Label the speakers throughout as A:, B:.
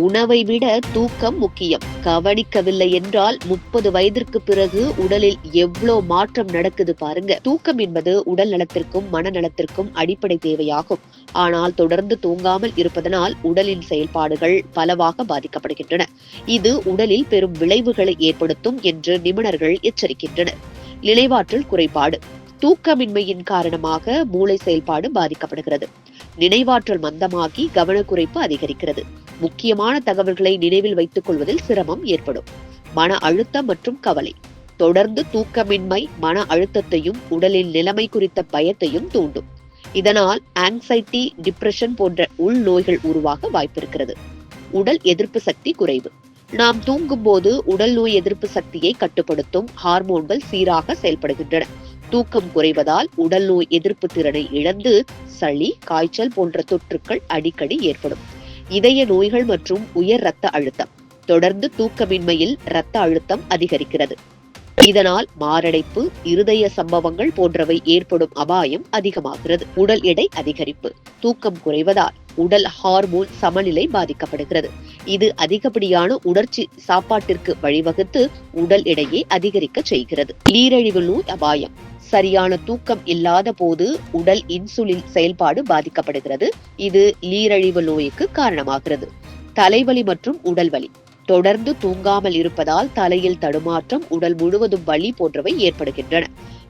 A: உணவை விட தூக்கம் முக்கியம். கவனிக்கவில்லை என்றால் முப்பது வயதிற்கு பிறகு உடலில் எவ்வளோ மாற்றம் நடக்குது பாருங்க. தூக்கம் என்பது உடல் நலத்திற்கும் மனநலத்திற்கும் அடிப்படை தேவையாகும். ஆனால் தொடர்ந்து தூங்காமல் இருப்பதனால் உடலின் செயல்பாடுகள் பலவாக பாதிக்கப்படுகின்றன. இது உடலில் பெரும் விளைவுகளை ஏற்படுத்தும் என்று நிபுணர்கள் எச்சரிக்கின்றனர். நினைவாற்றல் குறைபாடு. தூக்கமின்மையின் காரணமாக மூளை செயல்பாடு பாதிக்கப்படுகிறது. நினைவாற்றல் மந்தமாகி கவனக்குறைப்பு அதிகரிக்கிறது. முக்கியமான தகவல்களை நினைவில் வைத்துக் கொள்வதில் சிரமம் ஏற்படும். மன அழுத்தம் மற்றும் கவலை. தொடர்ந்து தூக்கமின்மை மன அழுத்தத்தையும் உடலின் நிலைமை குறித்த பயத்தையும் தூண்டும். இதனால் ஆங்ஸைட்டி டிப்ரெஷன் போன்ற உள் நோய்கள் உருவாக வாய்ப்பிருக்கிறது. உடல் எதிர்ப்பு சக்தி குறைவு. நாம் தூங்கும் போது உடல் நோய் எதிர்ப்பு சக்தியை கட்டுப்படுத்தும் ஹார்மோன்கள் சீராக செயல்படுகின்றன. தூக்கம் குறைவதால் உடல் நோய் எதிர்ப்பு திறனை இழந்து சளி காய்ச்சல் போன்ற தொற்றுக்கள் அடிக்கடி ஏற்படும். இதய நோய்கள் மற்றும் உயர் இரத்த அழுத்தம். தொடர்ந்து தூக்கமின்மையில் இரத்த அழுத்தம் அதிகரிக்கிறது. இதனால் மாரடைப்பு இருதய சம்பவங்கள் போன்றவை ஏற்படும் அபாயம் அதிகமாகிறது. உடல் எடை அதிகரிப்பு. தூக்கம் குறைவதால் உடல் ஹார்மோன் சமநிலை பாதிக்கப்படுகிறது. இது அதிகப்படியான உணர்ச்சி சாப்பாட்டிற்கு வழிவகுத்து உடல் எடையை அதிகரிக்க செய்கிறது. நீரிழிவு நோய் அபாயம். சரியான தூக்கம் இல்லாத போது உடல் இன்சுலின் செயல்பாடு பாதிக்கப்படுகிறது. இது நீரழிவு நோய்க்கு காரணமாகிறது. தலைவலி மற்றும் உடல் வலி தொடர்ந்து தூங்காமல் இருப்பதால் தலையில் தடுமாற்றம் உடல் முழுவதும் வலி போன்றவை ஏற்படுகின்றன.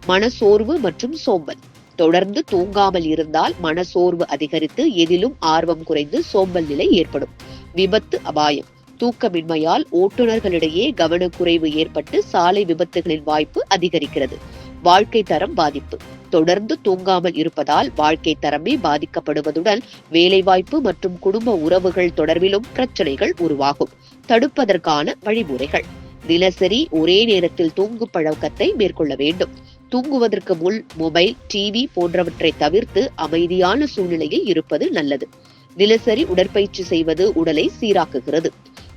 A: மனசோர்வு மற்றும் சோம்பல். தொடர்ந்து தூங்காமல் இருந்தால் மனசோர்வு அதிகரித்து எதிலும் ஆர்வம் குறைந்து சோம்பல் நிலை ஏற்படும். விபத்து அபாயம். தூக்கமின்மையால் ஓட்டுநர்களிடையே கவனக்குறைவு ஏற்பட்டு சாலை விபத்துகளின் வாய்ப்பு அதிகரிக்கிறது. வாழ்க்கை தரம் பாதிப்பு. தொடர்ந்து தூங்காமல் இருப்பதால் வாழ்க்கை தரமே பாதிக்கப்படுவதுடன் வேலைவாய்ப்பு மற்றும் குடும்ப உறவுகள் தொடர்பிலும் பிரச்சனைகள் உருவாகும். தடுப்பதற்கான வழிமுறைகள். தினசரி ஒரே நேரத்தில் தூங்கும் பழக்கத்தை மேற்கொள்ள வேண்டும். தூங்குவதற்கு முன் மொபைல் டிவி போன்றவற்றை தவிர்த்து அமைதியான சூழ்நிலையில் இருப்பது நல்லது. தினசரி உடற்பயிற்சி செய்வது உடலை சீராக்குகிறது.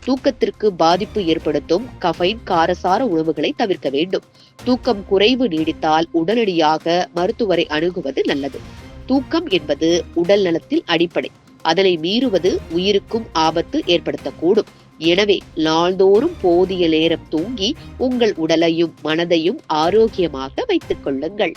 A: தூக்கத்திற்கு பாதிப்பு ஏற்படுத்தும் கஃபைன் காரசார உணவுகளை தவிர்க்க வேண்டும். தூக்கம் குறைவு நீடித்தால் உடனடியாக மருத்துவரை அணுகுவது நல்லது. தூக்கம் என்பது உடல் நலத்தில் அடிப்படை. அதனை மீறுவது உயிருக்கும் ஆபத்து ஏற்படுத்தக்கூடும். எனவே நாள்தோறும் போதிய நேரம் தூங்கி உங்கள் உடலையும் மனதையும் ஆரோக்கியமாக வைத்துக் கொள்ளுங்கள்.